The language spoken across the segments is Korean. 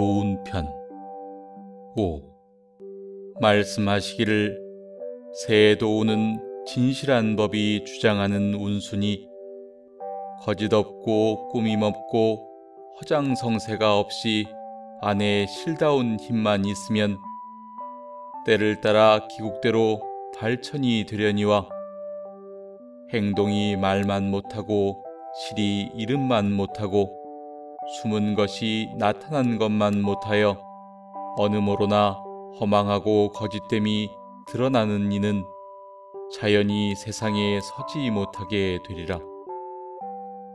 도운 편 5. 말씀하시기를 새 도우는 진실한 법이 주장하는 운순이 거짓 없고 꾸밈 없고 허장성세가 없이 안에 실다운 힘만 있으면 때를 따라 기국대로 발천이 되려니와 행동이 말만 못하고 실이 이름만 못하고 숨은 것이 나타난 것만 못하여 어느 모로나 허망하고 거짓됨이 드러나는 이는 자연히 세상에 서지 못하게 되리라.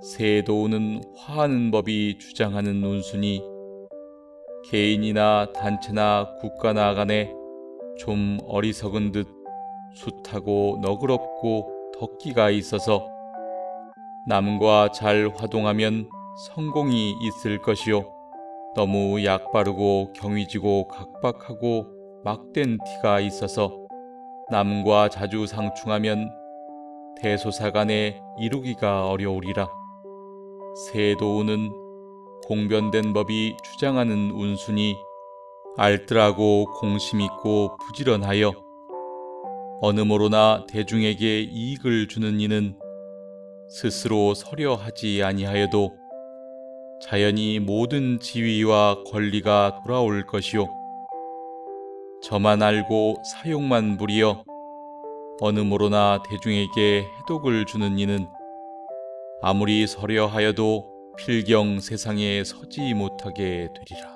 새 도우는 화하는 법이 주장하는 운순이 개인이나 단체나 국가나 간에 좀 어리석은 듯 숱하고 너그럽고 덕기가 있어서 남과 잘 화동하면 성공이 있을 것이요. 너무 약바르고 경위지고 각박하고 막된 티가 있어서 남과 자주 상충하면 대소사간에 이루기가 어려우리라. 세도우는 공변된 법이 주장하는 운순이 알뜰하고 공심 있고 부지런하여 어느 모로나 대중에게 이익을 주는 이는 스스로 서려하지 아니하여도 자연히 모든 지위와 권리가 돌아올 것이요 저만 알고 사용만 부리어 어느 모로나 대중에게 해독을 주는 이는 아무리 서려 하여도 필경 세상에 서지 못하게 되리라.